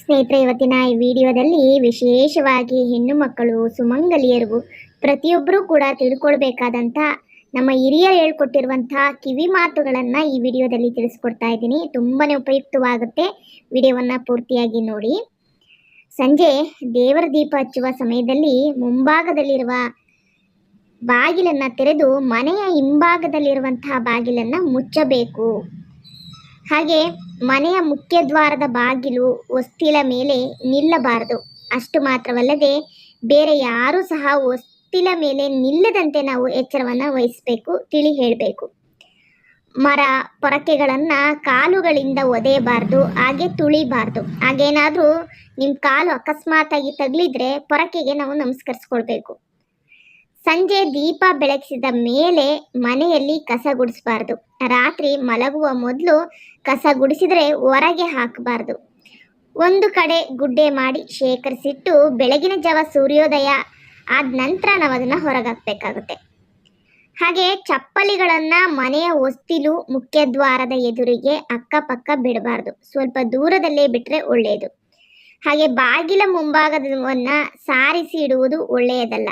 ಸ್ನೇಹಿತರೆ, ಇವತ್ತಿನ ಈ ವಿಡಿಯೋದಲ್ಲಿ ವಿಶೇಷವಾಗಿ ಹೆಣ್ಣು ಮಕ್ಕಳು ಸುಮಂಗಲಿಯರಿಗೂ ಪ್ರತಿಯೊಬ್ಬರೂ ಕೂಡ ತಿಳ್ಕೊಳ್ಬೇಕಾದಂಥ, ನಮ್ಮ ಹಿರಿಯರು ಹೇಳ್ಕೊಟ್ಟಿರುವಂತಹ ಕಿವಿ ಮಾತುಗಳನ್ನು ಈ ವಿಡಿಯೋದಲ್ಲಿ ತಿಳಿಸ್ಕೊಡ್ತಾ ಇದ್ದೀನಿ. ತುಂಬಾನೇ ಉಪಯುಕ್ತವಾಗುತ್ತೆ ವಿಡಿಯೋವನ್ನು ಪೂರ್ತಿಯಾಗಿ ನೋಡಿ. ಸಂಜೆ ದೇವರ ದೀಪ ಹಚ್ಚುವ ಸಮಯದಲ್ಲಿ ಮುಂಭಾಗದಲ್ಲಿರುವ ಬಾಗಿಲನ್ನು ತೆರೆದು ಮನೆಯ ಹಿಂಭಾಗದಲ್ಲಿರುವಂತಹ ಬಾಗಿಲನ್ನು ಮುಚ್ಚಬೇಕು. ಹಾಗೆ ಮನೆಯ ಮುಖ್ಯ ದ್ವಾರದ ಬಾಗಿಲು ವಸ್ತಿಲ ಮೇಲೆ ನಿಲ್ಲಬಾರದು. ಅಷ್ಟು ಮಾತ್ರವಲ್ಲದೆ ಬೇರೆ ಯಾರೂ ಸಹ ವಸ್ತಿಲ ಮೇಲೆ ನಿಲ್ಲದಂತೆ ನಾವು ಎಚ್ಚರವನ್ನು ವಹಿಸಬೇಕು, ತಿಳಿ ಹೇಳಬೇಕು. ಮರ, ಪೊರಕೆಗಳನ್ನು ಕಾಲುಗಳಿಂದ ಒದೆಯಬಾರ್ದು, ಹಾಗೆ ತುಳಿಬಾರ್ದು. ಹಾಗೇನಾದರೂ ನಿಮ್ಮ ಕಾಲು ಅಕಸ್ಮಾತಾಗಿ ತಗಲಿದ್ರೆ ಪೊರಕೆಗೆ ನಾವು ನಮಸ್ಕರಿಸ್ಕೊಳ್ಬೇಕು. ಸಂಜೆ ದೀಪ ಬೆಳಗಿಸಿದ ಮೇಲೆ ಮನೆಯಲ್ಲಿ ಕಸ ಗುಡಿಸಬಾರ್ದು. ರಾತ್ರಿ ಮಲಗುವ ಮೊದಲು ಕಸ ಗುಡಿಸಿದರೆ ಹೊರಗೆ ಹಾಕಬಾರ್ದು. ಒಂದು ಕಡೆ ಗುಡ್ಡೆ ಮಾಡಿ ಶೇಖರಿಸಿಟ್ಟು ಬೆಳಗಿನ ಜಾವ ಸೂರ್ಯೋದಯ ಆದ ನಂತರ ನಾವು ಅದನ್ನು ಹೊರಗಾಕಬೇಕಾಗುತ್ತೆ. ಹಾಗೆ ಚಪ್ಪಲಿಗಳನ್ನು ಮನೆಯ ಹೊಸ್ತಿಲು, ಮುಖ್ಯ ದ್ವಾರದ ಎದುರಿಗೆ ಅಕ್ಕಪಕ್ಕ ಬಿಡಬಾರ್ದು. ಸ್ವಲ್ಪ ದೂರದಲ್ಲೇ ಬಿಟ್ಟರೆ ಒಳ್ಳೆಯದು ಹಾಗೆ ಬಾಗಿಲ ಮುಂಭಾಗದವನ್ನು ಸಾರಿಸಿ ಇಡುವುದು ಒಳ್ಳೆಯದಲ್ಲ.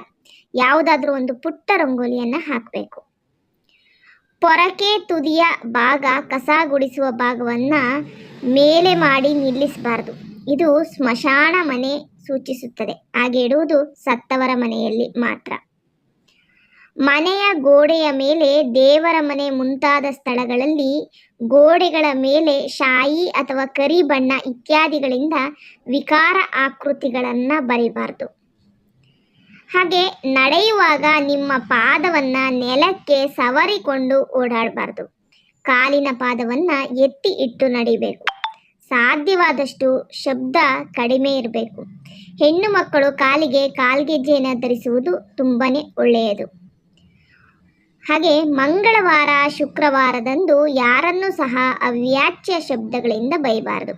ಯಾವುದಾದ್ರೂ ಒಂದು ಪುಟ್ಟ ರಂಗೋಲಿಯನ್ನ ಹಾಕಬೇಕು. ಪೊರಕೆ ತುದಿಯ ಭಾಗ ಕಸ ಗುಡಿಸುವ ಭಾಗವನ್ನ ಮೇಲೆ ಮಾಡಿ ನಿಲ್ಲಿಸಬಾರದು. ಇದು ಸ್ಮಶಾನ ಮನೆ ಸೂಚಿಸುತ್ತದೆ. ಹಾಗೆ ಇಡುವುದು ಸತ್ತವರ ಮನೆಯಲ್ಲಿ ಮಾತ್ರ. ಮನೆಯ ಗೋಡೆಯ ಮೇಲೆ ದೇವರ ಮನೆ ಮುಂತಾದ ಸ್ಥಳಗಳಲ್ಲಿ ಗೋಡೆಗಳ ಮೇಲೆ ಶಾಯಿ ಅಥವಾ ಕರಿ ಬಣ್ಣ ಇತ್ಯಾದಿಗಳಿಂದ ವಿಕಾರ ಆಕೃತಿಗಳನ್ನು ಬರಿಬಾರ್ದು. ಹಾಗೆ ನಡೆಯುವಾಗ ನಿಮ್ಮ ಪಾದವನ್ನು ನೆಲಕ್ಕೆ ಸವರಿಕೊಂಡು ಓಡಾಡಬಾರ್ದು. ಕಾಲಿನ ಪಾದವನ್ನು ಎತ್ತಿ ಇಟ್ಟು ನಡಿಬೇಕು. ಸಾಧ್ಯವಾದಷ್ಟು ಶಬ್ದ ಕಡಿಮೆ ಇರಬೇಕು. ಹೆಣ್ಣು ಮಕ್ಕಳು ಕಾಲಿಗೆ ಕಾಲ್ಗೆಜ್ಜೆಯನ್ನು ಧರಿಸುವುದು ತುಂಬಾ ಒಳ್ಳೆಯದು. ಹಾಗೆ ಮಂಗಳವಾರ, ಶುಕ್ರವಾರದಂದು ಯಾರನ್ನೂ ಸಹ ಅವ್ಯಾಚ್ಯ ಶಬ್ದಗಳಿಂದ ಬೈಬಾರದು.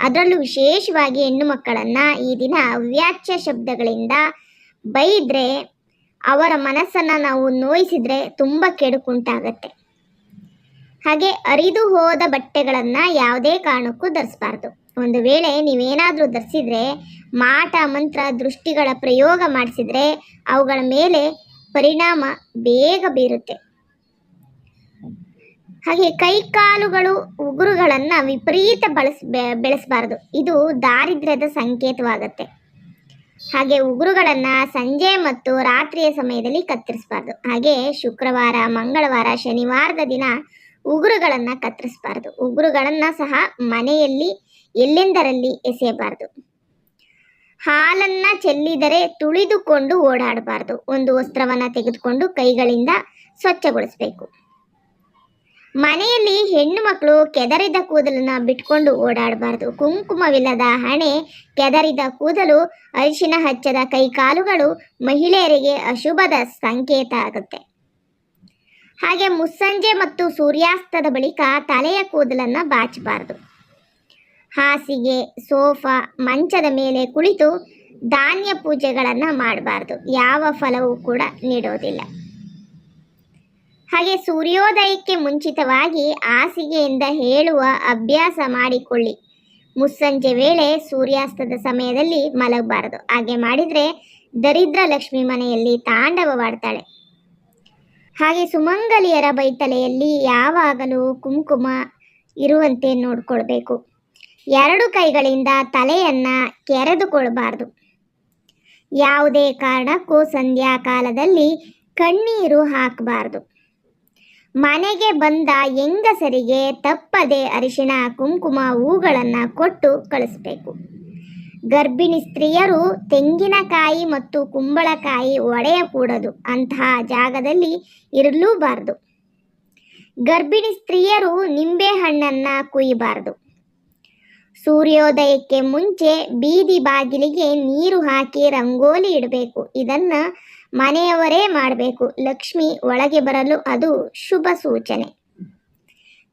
ಅದರಲ್ಲೂ ವಿಶೇಷವಾಗಿ ಹೆಣ್ಣು ಮಕ್ಕಳನ್ನು ಈ ದಿನ ಅವ್ಯಾಚ್ಯ ಶಬ್ದಗಳಿಂದ ಬೈದ್ರೆ ಅವರ ಮನಸ್ಸನ್ನ ನಾವು ನೋಯಿಸಿದ್ರೆ ತುಂಬ ಕೆಡುಕುಂಟಾಗತ್ತೆ. ಹಾಗೆ ಅರಿದು ಹೋದ ಬಟ್ಟೆಗಳನ್ನು ಯಾವುದೇ ಕಾರಣಕ್ಕೂ ಧರಿಸಬಾರ್ದು. ಒಂದು ವೇಳೆ ನೀವೇನಾದರೂ ಧರಿಸಿದ್ರೆ, ಮಾಟ, ಮಂತ್ರ, ದೃಷ್ಟಿಗಳ ಪ್ರಯೋಗ ಮಾಡಿಸಿದ್ರೆ ಅವುಗಳ ಮೇಲೆ ಪರಿಣಾಮ ಬೇಗ ಬೀರುತ್ತೆ. ಹಾಗೆ ಕೈಕಾಲುಗಳು ಉಗುರುಗಳನ್ನು ವಿಪರೀತ ಬಳಸ್ ಬೆಳೆಸಬಾರ್ದು. ಇದು ದಾರಿದ್ರ್ಯದ ಸಂಕೇತವಾಗತ್ತೆ. ಹಾಗೆ ಉಗುರುಗಳನ್ನು ಸಂಜೆ ಮತ್ತು ರಾತ್ರಿಯ ಸಮಯದಲ್ಲಿ ಕತ್ತರಿಸಬಾರ್ದು. ಹಾಗೆ ಶುಕ್ರವಾರ, ಮಂಗಳವಾರ, ಶನಿವಾರದ ದಿನ ಉಗುರುಗಳನ್ನು ಕತ್ತರಿಸಬಾರ್ದು. ಉಗುರುಗಳನ್ನು ಸಹ ಮನೆಯಲ್ಲಿ ಎಲ್ಲೆಂದರಲ್ಲಿ ಎಸೆಯಬಾರದು. ಹಾಲನ್ನ ಚೆಲ್ಲಿದರೆ ತುಳಿದುಕೊಂಡು ಓಡಾಡಬಾರ್ದು. ಒಂದು ವಸ್ತ್ರವನ್ನ ತೆಗೆದುಕೊಂಡು ಕೈಗಳಿಂದ ಸ್ವಚ್ಛಗೊಳಿಸಬೇಕು. ಮನೆಯಲ್ಲಿ ಹೆಣ್ಣು ಮಕ್ಕಳು ಕೆದರಿದ ಕೂದಲನ್ನ ಬಿಟ್ಕೊಂಡು ಓಡಾಡಬಾರ್ದು. ಕುಂಕುಮವಿಲ್ಲದ ಹಣೆ, ಕೆದರಿದ ಕೂದಲು, ಅರಿಶಿನ ಹಚ್ಚದ ಕೈಕಾಲುಗಳು ಮಹಿಳೆಯರಿಗೆ ಅಶುಭದ ಸಂಕೇತ ಆಗುತ್ತೆ. ಹಾಗೆ ಮುಸ್ಸಂಜೆ ಮತ್ತು ಸೂರ್ಯಾಸ್ತದ ಬಳಿಕ ತಲೆಯ ಕೂದಲನ್ನ ಬಾಚಬಾರದು. ಹಾಸಿಗೆ, ಸೋಫಾ, ಮಂಚದ ಮೇಲೆ ಕುಳಿತು ಧಾನ್ಯ ಪೂಜೆಗಳನ್ನು ಮಾಡಬಾರ್ದು. ಯಾವ ಫಲವೂ ಕೂಡ ನೀಡೋದಿಲ್ಲ. ಹಾಗೆ ಸೂರ್ಯೋದಯಕ್ಕೆ ಮುಂಚಿತವಾಗಿ ಹಾಸಿಗೆಯಿಂದ ಹೇಳುವ ಅಭ್ಯಾಸ ಮಾಡಿಕೊಳ್ಳಿ. ಮುಸ್ಸಂಜೆ ವೇಳೆ ಸೂರ್ಯಾಸ್ತದ ಸಮಯದಲ್ಲಿ ಮಲಗಬಾರದು. ಹಾಗೆ ಮಾಡಿದರೆ ದರಿದ್ರ ಲಕ್ಷ್ಮಿ ಮನೆಯಲ್ಲಿ ತಾಂಡವವಾಡ್ತಾಳೆ ಹಾಗೆ ಸುಮಂಗಲಿಯರ ಬೈತಲೆಯಲ್ಲಿ ಯಾವಾಗಲೂ ಕುಂಕುಮ ಇರುವಂತೆ ನೋಡಿಕೊಳ್ಬೇಕು. ಎರಡು ಕೈಗಳಿಂದ ತಲೆಯನ್ನು ಕೆರೆದುಕೊಳ್ಬಾರ್ದು. ಯಾವುದೇ ಕಾರಣಕ್ಕೂ ಸಂಧ್ಯಾಕಾಲದಲ್ಲಿ ಕಣ್ಣೀರು ಹಾಕಬಾರ್ದು. ಮನೆಗೆ ಬಂದ ಹೆಂಗಸರಿಗೆ ತಪ್ಪದೆ ಅರಿಶಿಣ, ಕುಂಕುಮ ಹೂಗಳನ್ನು ಕೊಟ್ಟು ಕಳಿಸ್ಬೇಕು. ಗರ್ಭಿಣಿ ಸ್ತ್ರೀಯರು ತೆಂಗಿನಕಾಯಿ ಮತ್ತು ಕುಂಬಳಕಾಯಿ ಒಡೆಯಕೂಡದು. ಅಂತಹ ಜಾಗದಲ್ಲಿ ಇರಲೂಬಾರದು. ಗರ್ಭಿಣಿ ಸ್ತ್ರೀಯರು ನಿಂಬೆ ಹಣ್ಣನ್ನು ಕುಯ್ಯಬಾರದು ಸೂರ್ಯೋದಯಕ್ಕೆ ಮುಂಚೆ ಬೀದಿ ಬಾಗಿಲಿಗೆ ನೀರು ಹಾಕಿ ರಂಗೋಲಿ ಇಡಬೇಕು. ಇದನ್ನ ಮನೆಯವರೇ ಮಾಡಬೇಕು. ಲಕ್ಷ್ಮಿ ಒಳಗೆ ಬರಲು ಅದು ಶುಭ ಸೂಚನೆ.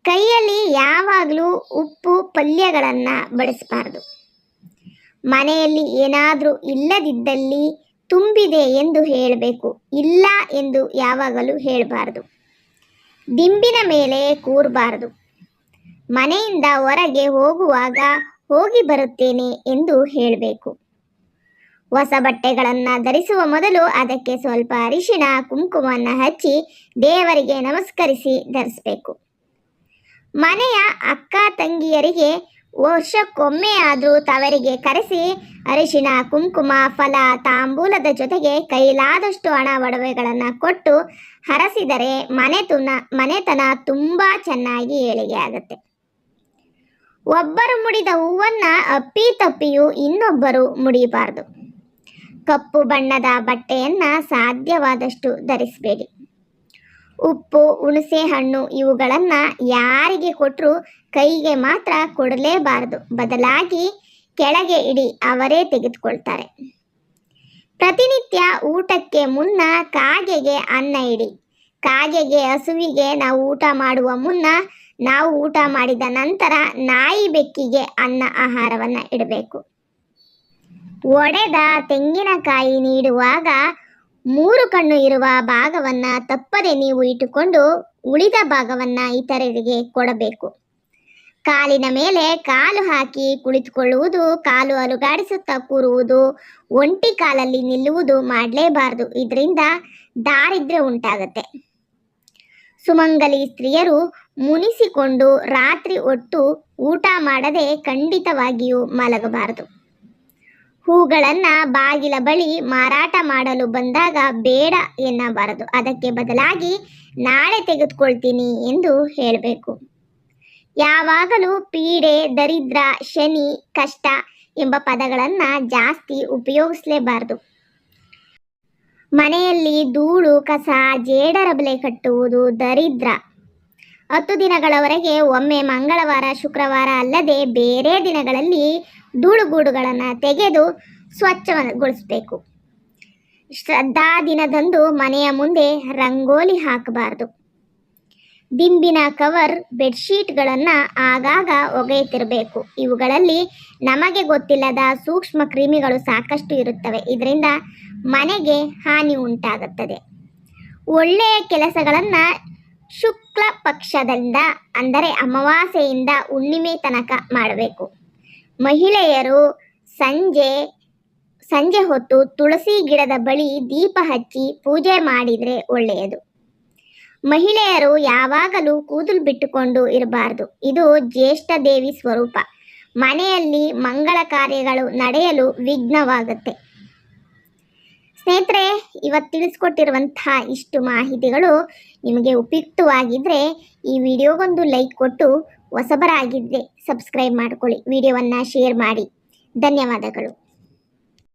ಕೈಯಲ್ಲಿ ಯಾವಾಗಲೂ ಉಪ್ಪು ಪಲ್ಯಗಳನ್ನು ಬಡಿಸಬಾರ್ದು. ಮನೆಯಲ್ಲಿ ಏನಾದರೂ ಇಲ್ಲದಿದ್ದಲ್ಲಿ ತುಂಬಿದೆ ಎಂದು ಹೇಳಬೇಕು. ಇಲ್ಲ ಎಂದು ಯಾವಾಗಲೂ ಹೇಳಬಾರ್ದು. ದಿಂಬಿನ ಮೇಲೆ ಕೂರಬಾರ್ದು. ಮನೆಯಿಂದ ಹೊರಗೆ ಹೋಗುವಾಗ ಹೋಗಿ ಬರುತ್ತೇನೆ ಎಂದು ಹೇಳಬೇಕು. ಹೊಸ ಬಟ್ಟೆಗಳನ್ನು ಧರಿಸುವ ಮೊದಲು ಅದಕ್ಕೆ ಸ್ವಲ್ಪ ಅರಿಶಿನ ಕುಂಕುಮವನ್ನು ಹಚ್ಚಿ ದೇವರಿಗೆ ನಮಸ್ಕರಿಸಿ ಧರಿಸಬೇಕು. ಮನೆಯ ಅಕ್ಕ ತಂಗಿಯರಿಗೆ ವರ್ಷಕ್ಕೊಮ್ಮೆ ಆದರೂ ತವರಿಗೆ ಕರೆಸಿ ಅರಿಶಿಣ, ಕುಂಕುಮ, ಫಲ, ತಾಂಬೂಲದ ಜೊತೆಗೆ ಕೈಲಾದಷ್ಟು ಹಣ ಒಡವೆಗಳನ್ನು ಕೊಟ್ಟು ಹರಸಿದರೆ ಮನೆತನ ಮನೆತನ ತುಂಬ ಚೆನ್ನಾಗಿ ಏಳಿಗೆ ಆಗುತ್ತೆ. ಒಬ್ಬರು ಮುಡಿದ ಹೂವನ್ನು ಅಪ್ಪಿ ತಪ್ಪಿಯೂ ಇನ್ನೊಬ್ಬರು ಮುಡಿಬಾರದು. ಕಪ್ಪು ಬಣ್ಣದ ಬಟ್ಟೆಯನ್ನ ಸಾಧ್ಯವಾದಷ್ಟು ಧರಿಸಬೇಡಿ. ಉಪ್ಪು, ಹುಣಸೆ ಹಣ್ಣು ಇವುಗಳನ್ನ ಯಾರಿಗೆ ಕೊಟ್ಟರೂ ಕೈಗೆ ಮಾತ್ರ ಕೊಡಲೇಬಾರದು. ಬದಲಾಗಿ ಕೆಳಗೆ ಇಡಿ, ಅವರೇ ತೆಗೆದುಕೊಳ್ತಾರೆ. ಪ್ರತಿನಿತ್ಯ ಊಟಕ್ಕೆ ಮುನ್ನ ಕಾಗೆಗೆ ಅನ್ನ ಇಡಿ. ಕಾಗೆಗೆ ಹಸುವಿಗೆ ನಾವು ಊಟ ಮಾಡುವ ಮುನ್ನ ನಾವು ಊಟ ಮಾಡಿದ ನಂತರ ನಾಯಿ ಬೆಕ್ಕಿಗೆ ಅನ್ನ ಆಹಾರವನ್ನು ಇಡಬೇಕು. ಒಡೆದ ತೆಂಗಿನಕಾಯಿ ನೀಡುವಾಗ ಮೂರು ಕಣ್ಣು ಇರುವ ಭಾಗವನ್ನ ತಪ್ಪದೆ ನೀವು ಇಟ್ಟುಕೊಂಡು ಉಳಿದ ಭಾಗವನ್ನ ಇತರರಿಗೆ ಕೊಡಬೇಕು. ಕಾಲಿನ ಮೇಲೆ ಕಾಲು ಹಾಕಿ ಕುಳಿತುಕೊಳ್ಳುವುದು, ಕಾಲು ಅಲುಗಾಡಿಸುತ್ತಾ ಕೂರುವುದು, ಒಂಟಿ ಕಾಲಲ್ಲಿ ನಿಲ್ಲುವುದು ಮಾಡಲೇಬಾರದು. ಇದರಿಂದ ದಾರಿದ್ರ್ಯ ಉಂಟಾಗತ್ತೆ. ಸುಮಂಗಲಿ ಸ್ತ್ರೀಯರು ಮುನಿಸಿಕೊಂಡು ರಾತ್ರಿ ಒಟ್ಟು ಊಟ ಮಾಡದೆ ಖಂಡಿತವಾಗಿಯೂ ಮಲಗಬಾರದು. ಹೂಗಳನ್ನು ಬಾಗಿಲ ಬಳಿ ಮಾರಾಟ ಮಾಡಲು ಬಂದಾಗ ಬೇಡ ಎನ್ನಬಾರದು. ಅದಕ್ಕೆ ಬದಲಾಗಿ ನಾಳೆ ತೆಗೆದುಕೊಳ್ತೀನಿ ಎಂದು ಹೇಳಬೇಕು. ಯಾವಾಗಲೂ ಪೀಡೆ, ದರಿದ್ರ, ಶನಿ, ಕಷ್ಟ ಎಂಬ ಪದಗಳನ್ನು ಜಾಸ್ತಿ ಉಪಯೋಗಿಸಲೇಬಾರದು. ಮನೆಯಲ್ಲಿ ಧೂಳು, ಕಸ, ಜೇಡರ ಬಲೆ ಕಟ್ಟುವುದು ದರಿದ್ರ. ಹತ್ತು ದಿನಗಳವರೆಗೆ ಒಮ್ಮೆ ಮಂಗಳವಾರ, ಶುಕ್ರವಾರ ಅಲ್ಲದೆ ಬೇರೆ ದಿನಗಳಲ್ಲಿ ಧೂಳುಗೂಡುಗಳನ್ನು ತೆಗೆದು ಸ್ವಚ್ಛಗೊಳಿಸಬೇಕು. ಶ್ರದ್ಧಾ ದಿನದಂದು ಮನೆಯ ಮುಂದೆ ರಂಗೋಲಿ ಹಾಕಬಾರದು. ದಿಂಬಿನ ಕವರ್, ಬೆಡ್ಶೀಟ್ಗಳನ್ನು ಆಗಾಗ ಒಗೆಯುತ್ತಿರಬೇಕು. ಇವುಗಳಲ್ಲಿ ನಮಗೆ ಗೊತ್ತಿಲ್ಲದ ಸೂಕ್ಷ್ಮ ಕ್ರಿಮಿಗಳು ಸಾಕಷ್ಟು ಇರುತ್ತವೆ. ಇದರಿಂದ ಮನೆಗೆ ಹಾನಿ ಉಂಟಾಗುತ್ತದೆ. ಒಳ್ಳೆಯ ಕೆಲಸಗಳನ್ನು ಶುಕ್ಲ ಪಕ್ಷದಿಂದ, ಅಂದರೆ ಅಮಾವಾಸ್ಯೆಯಿಂದ ಹುಣ್ಣಿಮೆ ತನಕ ಮಾಡಬೇಕು. ಮಹಿಳೆಯರು ಸಂಜೆ ಸಂಜೆ ಹೊತ್ತು ತುಳಸಿ ಗಿಡದ ಬಳಿ ದೀಪ ಹಚ್ಚಿ ಪೂಜೆ ಮಾಡಿದರೆ ಒಳ್ಳೆಯದು. ಮಹಿಳೆಯರು ಯಾವಾಗಲೂ ಕೂದಲು ಬಿಟ್ಟುಕೊಂಡು ಇರಬಾರದು. ಇದು ಜ್ಯೇಷ್ಠ ದೇವಿ ಸ್ವರೂಪ. ಮನೆಯಲ್ಲಿ ಮಂಗಳ ಕಾರ್ಯಗಳು ನಡೆಯಲು ವಿಘ್ನವಾಗುತ್ತೆ. ಸ್ನೇಹಿತರೆ, ಇವತ್ತು ತಿಳಿಸ್ಕೊಟ್ಟಿರುವಂತಹ ಇಷ್ಟು ಮಾಹಿತಿಗಳು ನಿಮಗೆ ಉಪಯುಕ್ತವಾಗಿದ್ದರೆ ಈ ವಿಡಿಯೋಗೊಂದು ಲೈಕ್ ಕೊಟ್ಟು ಹೊಸಬರಾಗಿದ್ದರೆ ಸಬ್ಸ್ಕ್ರೈಬ್ ಮಾಡಿಕೊಳ್ಳಿ. ವಿಡಿಯೋವನ್ನು ಶೇರ್ ಮಾಡಿ. ಧನ್ಯವಾದಗಳು.